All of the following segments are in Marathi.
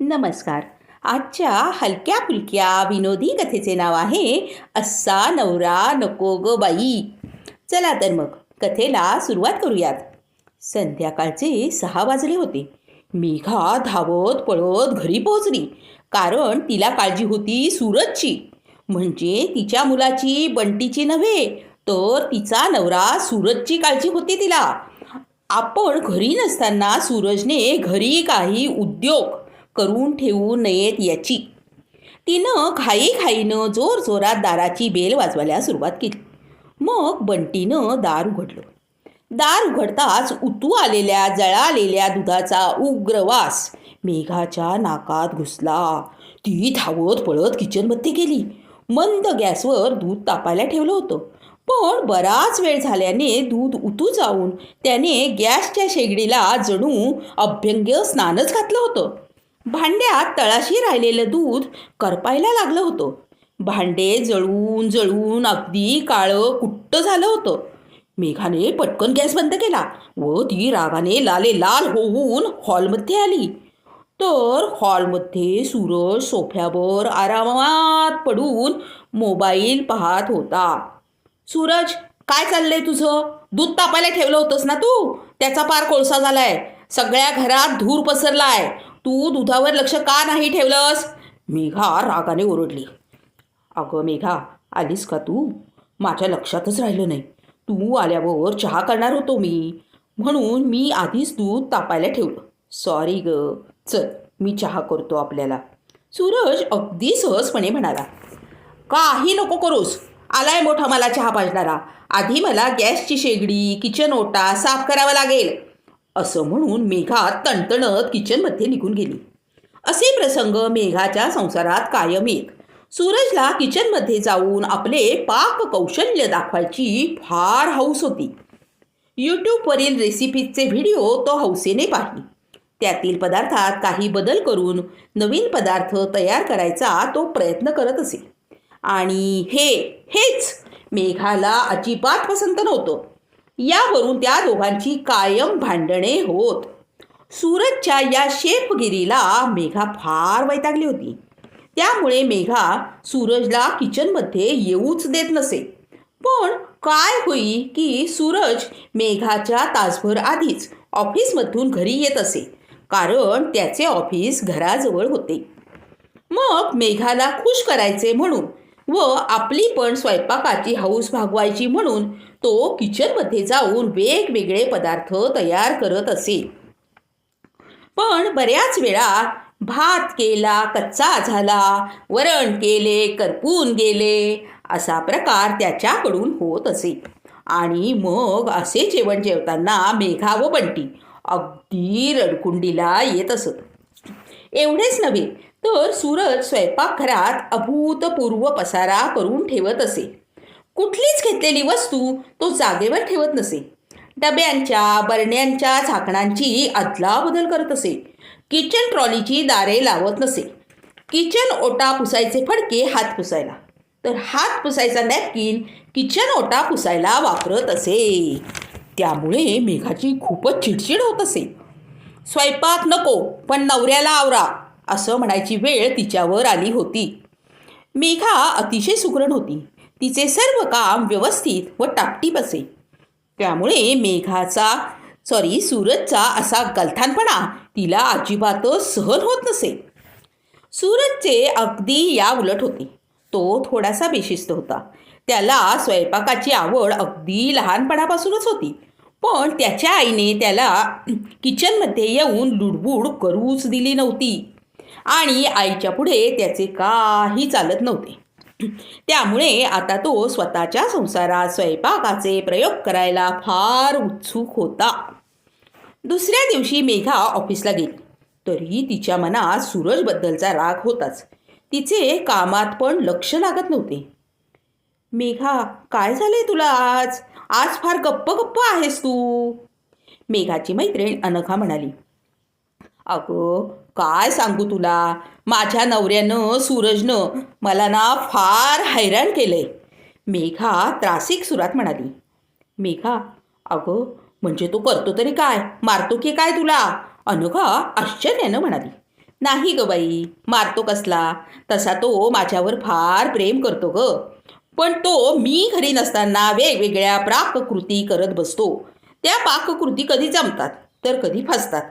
नमस्कार. आजच्या हलक्या फुलक्या विनोदी कथेचे नाव आहे असा नवरा नको ग बाई. चला तर मग कथेला सुरुवात करूयात. संध्याकाळचे सहा वाजले होते. मेघा धावत पळत घरी पोहोचली. कारण तिला काळजी होती सूरजची. म्हणजे तिच्या मुलाची बंटीची नव्हे तर तिचा नवरा सूरजची काळजी होती तिला. आपण घरी नसताना सूरजने घरी काही उद्योग करून ठेवू नयेत याची. तिनं घाईघाईनं जोरजोरात दाराची बेल वाजवायला सुरुवात केली. मग बंटीनं दार उघडलं. दार उघडताच उतू आलेल्या जळालेल्या दुधाचा उग्र वास मेघाच्या नाकात घुसला. ती धावत पळत किचनमध्ये गेली. मंद गॅसवर दूध तापायला ठेवलं होतं. पण बराच वेळ झाल्याने दूध उतू जाऊन त्याने गॅसच्या शेगडीला जणू अभ्यंग्य स्नानच घातलं होतं. भांड्यात तळाशी राहिलेलं दूध करपायला लागलं होतं. भांडे जळून जळून अगदी काळं कुट्ट झालं होतं. मेघाने पटकन गॅस बंद केला व ती रागाने लाले लाल होऊन हॉलमध्ये आली. तर हॉलमध्ये सूरज सोफ्यावर आरामात पडून मोबाईल पाहत होता. सूरज काय चाललंय तुझं? दूध तापायला ठेवलं होतंस ना तू? त्याचा पार कोळसा झालाय. सगळ्या घरात धूर पसरलाय. तू दुधावर लक्ष का नाही ठेवलंस? मेघा रागाने ओरडली. अगं मेघा आलीस का तू? माझ्या लक्षातच राहिलं नाही. तू आल्यावर चहा करणार होतो मी. म्हणून मी आधीच दूध तापायला ठेवलं. सॉरी ग. चल मी चहा करतो आपल्याला. सूरज अगदी सहजपणे म्हणाला. काही नको करूस. आलाय मोठा मला चहा पाजणारा. आधी मला गॅसची शेगडी किचन ओटा साफ करावा लागेल. असं म्हणून मेघा तणतणत किचनमध्ये निघून गेली. असे प्रसंग मेघाच्या संसारात कायम येत सूरजला किचनमध्ये जाऊन आपले पाक कौशल्य दाखवायची फार हौस होती. यूट्यूबवरील रेसिपीजचे व्हिडिओ तो हौसेने पाहिली. त्यातील पदार्थात काही बदल करून नवीन पदार्थ तयार करायचा तो प्रयत्न करत असे. आणि हे हेच मेघाला अजिबात पसंत नव्हतं. यावरून त्या दोघांची कायम भांडणे होत. सूरजच्या या शेफगिरीला मेघा फार वैतागली होती. त्यामुळे मेघा सूरजला किचनमध्ये येऊच देत नसे. पण काय होई की सूरज मेघाच्या तासभर आधीच ऑफिसमधून घरी येत असे कारण त्याचे ऑफिस घराजवळ होते. मग मेघाला खुश करायचे म्हणून व आपली पण स्वयंपाकाची हौस भागवायची म्हणून तो किचनमध्ये जाऊन वेगवेगळे पदार्थ तयार करत असे. पण बऱ्याच वेळा भात केला कच्चा झाला वरण केले करपून गेले असा प्रकार त्याच्याकडून होत असे. आणि मग असे जेवण जेवताना मेघा व बंटी अगदी रडकुंडीला येत असत. एवढेच नव्हे तर सूरज स्वयंपाकघरात अभूतपूर्व पसारा करून ठेवत असे. कुठलीच घेतलेली वस्तू तो जागेवर ठेवत नसे. डब्यांच्या बरण्यांच्या झाकणांची अदलाबदल करत असे. किचन ट्रॉलीची दारे लावत नसे. किचन ओटा पुसायचे फडके हात पुसायला. तर हात पुसायचा नॅपकिन किचन ओटा पुसायला वापरत असे. त्यामुळे मेघाची खूपच चिडचिड होत असे. स्वयंपाक नको पण नवऱ्याला आवरा असं म्हणायची वेळ तिच्यावर आली होती. मेघा अतिशय सुगरण होती. तिचे सर्व काम व्यवस्थित व टापटीप असे त्यामुळे मेघाचा सॉरी सूरजचा असा गलथानपणा तिला अजिबातच सहन होत नसे. सूरजचे अगदी या उलट होते. तो थोडासा बेशिस्त होता. त्याला स्वयंपाकाची आवड अगदी लहानपणापासूनच होती. पण त्याच्या आईने त्याला किचनमध्ये येऊन लुडबुड करूच दिली नव्हती. आणि आईच्या पुढे त्याचे काही चालत नव्हते. त्यामुळे आता तो स्वतःच्या संसारात स्वयंपाकाचे प्रयोग करायला फार उत्सुक होता. दुसऱ्या दिवशी मेघा ऑफिसला गेली. तरी तिच्या मनात सूरजबद्दलचा राग होताच. तिचे कामात पण लक्ष लागत नव्हते. मेघा काय झाले तुला आज? आज फार गप्प गप्प आहेस तू. मेघाची मैत्रीण अनघा म्हणाली. अगं काय सांगू तुला? माझ्या नवऱ्यानं सूरजनं मला ना फार हैराण केलंय. मेघा त्रासिक सुरात म्हणाली. मेघा अगं म्हणजे तो करतो तरी काय? मारतो की काय तुला? अनघा आश्चर्यानं म्हणाली. नाही ग बाई मारतो कसला? तसा तो माझ्यावर फार प्रेम करतो ग. पण तो मी घरी नसताना वेगवेगळ्या पाककृती करत बसतो. त्या पाककृती कधी जमतात तर कधी फसतात.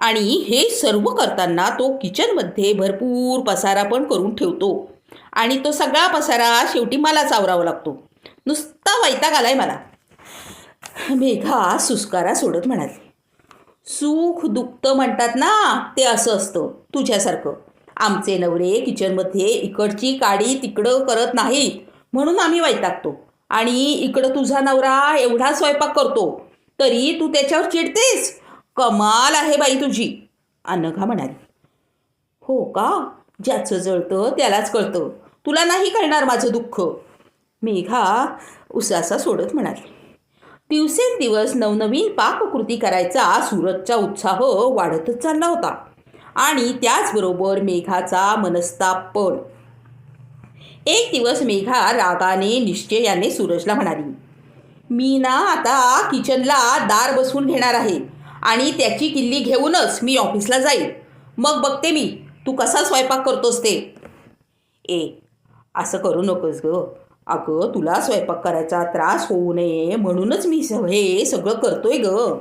आणि हे सर्व करताना तो किचनमध्ये भरपूर पसारा पण करून ठेवतो. आणि तो सगळा पसारा शेवटी मलाच आवरावा लागतो. नुसता वैताग आलाय मला. मेघा सुस्कारा सोडत म्हणाली. सुख दुःख म्हणतात ना ते असं असतं तुझ्यासारखं. आमचे नवरे किचनमध्ये इकडची काडी तिकडं करत नाहीत. म्हणून आम्ही वैतागतो. आणि इकडं तुझा नवरा एवढा स्वयंपाक करतो तरी तू त्याच्यावर चिडतेस? कमाल आहे बाई तुझी. अनघा म्हणाली हो का? ज्याचं जळतं त्यालाच कळतं. तुला नाही कळणार माझं दुःख. मेघा उसासा सोडत म्हणाली दिवसेंदिवस नवनवीन पाककृती करायचा सूरजचा उत्साह वाढतच चालला होता. आणि त्याचबरोबर मेघाचा मनस्ताप पण. एक दिवस मेघा रागाने निश्चयाने सूरजला म्हणाली मी ना आता किचनला दार बसवून घेणार आहे आणि त्याची किल्ली घेऊनच मी ऑफिसला जाईल. मग बघते मी तू कसा स्वयंपाक करतोस ते. ए असं करू नकोस ग. अगं तुला स्वयंपाक करायचा त्रास होऊ नये म्हणूनच मी हे सगळं करतोय ग.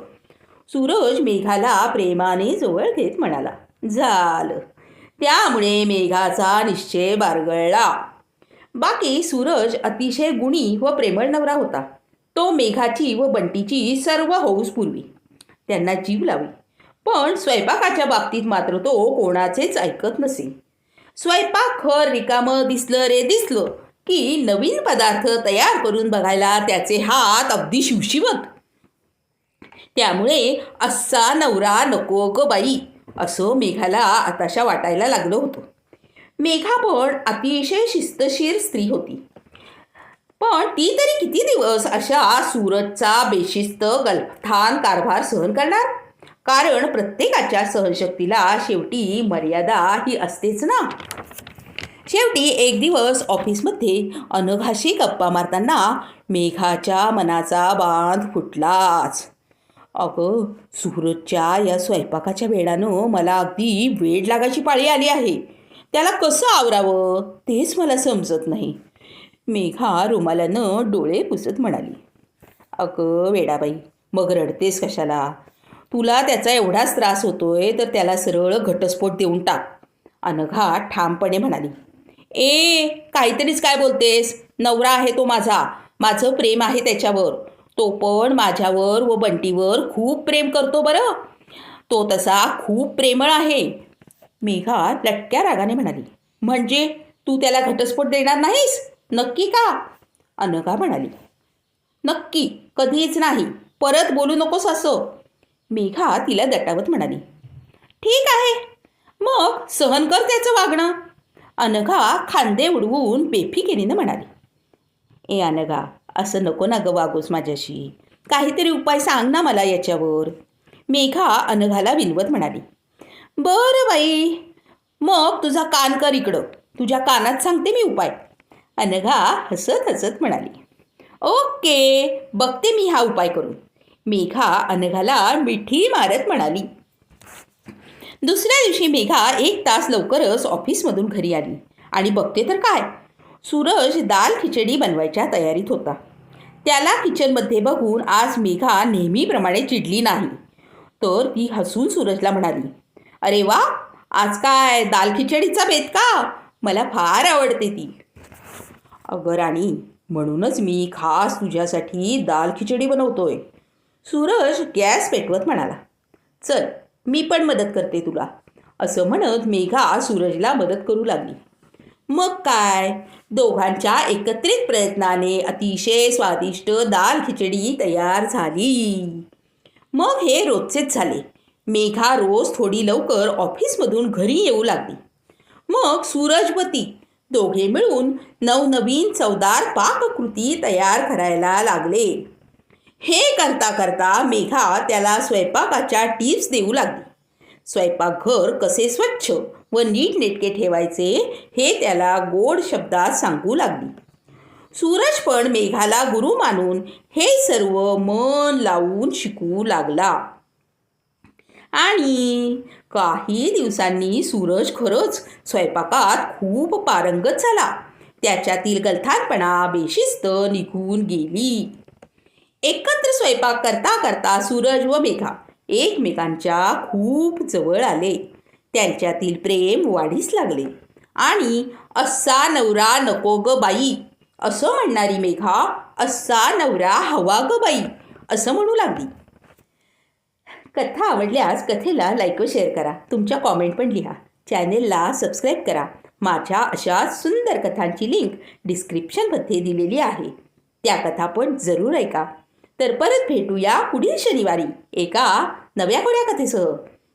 सूरज मेघाला प्रेमाने जवळ घेत म्हणाला झालं. त्यामुळे मेघाचा निश्चय बारगळला. बाकी सूरज अतिशय गुणी व प्रेमळ नवरा होता. तो मेघाची व बंटीची सर्व हौस पूर्वी. त्यांना जीव लावी. पण स्वयंपाकाच्या बाबतीत मात्र तो कोणाचेच ऐकत नसे. स्वयंपाक खर रिकामं दिसलं रे दिसलं की नवीन पदार्थ तयार करून बघायला त्याचे हात अगदी शिवशिवत. त्यामुळे असा नवरा नको ग बाई असं मेघाला आताशा वाटायला लागलं होतं. मेघा पण अतिशय शिस्तशीर स्त्री होती. पण ती तरी किती दिवस अशा सूरजचा बेशिस्त गलथान कारभार सहन करणार? कारण प्रत्येकाच्या सहनशक्तीला शेवटी मर्यादा ही असतेच ना. शेवटी एक दिवस ऑफिसमध्ये अनघाशी गप्पा मारताना मेघाच्या मनाचा बांध फुटलाच. अगं सूरजच्या या स्वयंपाकाच्या वेळानं मला अगदी वेळ लागायची पाळी आली आहे. त्याला कसं आवरावं? तेच मला समजत नाही. मेघा रुमालानं डोळे पुसत म्हणाली. अगं वेडाबाई मग रडतेस कशाला? तुला त्याचा एवढाच त्रास होतोय तर त्याला सरळ घटस्फोट देऊन टाक. अनघा ठामपणे म्हणाली. ए काहीतरीच काय बोलतेस? नवरा आहे तो माझा. माझं प्रेम आहे त्याच्यावर. तो पण माझ्यावर व बंटीवर खूप प्रेम करतो बरं. तो तसा खूप प्रेमळ आहे. मेघा लटक्या रागाने म्हणाली म्हणजे तू त्याला घटस्फोट देणार नाहीस? नक्की का? अनघा म्हणाली नक्की कधीच नाही. परत बोलू नकोस असं. मेघा तिला दटावत म्हणाली ठीक आहे. मग सहन कर त्याचं वागणं. अनघा खांदे उडवून बेफिकिरीनं म्हणाली ए अनघा असं नको ना गं वागूस माझ्याशी. काहीतरी उपाय सांग ना मला याच्यावर. मेघा अनघाला विनवत म्हणाली बरं बाई. मग तुझा कान कर इकडं. तुझ्या कानात सांगते मी उपाय. अनघा हसत हसत म्हणाली. ओके बघते मी हा उपाय करून. मेघा अनघाला मिठी मारत म्हणाली. दुसऱ्या दिवशी मेघा एक तास लवकरच ऑफिसमधून घरी आली. आणि बघते तर काय? सूरज दाल खिचडी बनवायच्या तयारीत होता. त्याला किचनमध्ये बघून आज मेघा नेहमीप्रमाणे चिडली नाही. तर ती हसून सूरजला म्हणाली अरे वा आज काय? दाल खिचडीचा बेत का? मला फार आवडते ती. अगं राणी म्हणूनच मी खास तुझ्यासाठी दाल खिचडी बनवतोय. सूरज गॅस पेटवत म्हणाला. चल मी पण मदत करते तुला. असं म्हणत मेघा सूरजला मदत करू लागली. मग काय? दोघांच्या एकत्रित प्रयत्नाने अतिशय स्वादिष्ट दाल खिचडी तयार झाली. मग हे रोजचेच झाले. मेघा रोज थोडी लवकर ऑफिसमधून घरी येऊ लागली. मग सूरजवती दोघे मिळून नवनवीन चवदार पाककृती तयार करायला लागले. हे करता करता मेघा त्याला स्वयंपाकाच्या टिप्स देऊ लागली. स्वयंपाकघर कसे स्वच्छ व नीटनेटके ठेवायचे हे त्याला गोड शब्दात सांगू लागली. सूरज पण मेघाला गुरु मानून हे सर्व मन लावून शिकू लागला. आणि काही दिवसांनी सूरज खरंच स्वयंपाकात खूप पारंगत झाला. त्याच्यातील गलथानपणा बेशिस्त निघून गेली. एकत्र स्वयंपाक करता करता सूरज व मेघा एकमेकांच्या खूप जवळ आले. त्यांच्यातील प्रेम वाढीस लागले. आणि असा नवरा नको ग बाई. असं म्हणणारी मेघा असा नवरा हवा ग बाई. असं म्हणू लागली. कथा आवडल्यास कथेला लाईक व शेअर करा. तुमच्या कॉमेंट पण लिहा. चॅनेलला सबस्क्राईब करा. माझ्या अशा सुंदर कथांची लिंक डिस्क्रिप्शनमध्ये दिलेली आहे. त्या कथा पण जरूर ऐका. तर परत भेटूया पुढील शनिवारी एका नव्या कोऱ्या कथेसह.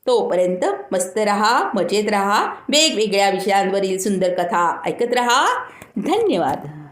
तोपर्यंत मस्त रहा मजेत रहा वेगवेगळ्या विषयांवरील सुंदर कथा ऐकत रहा. धन्यवाद.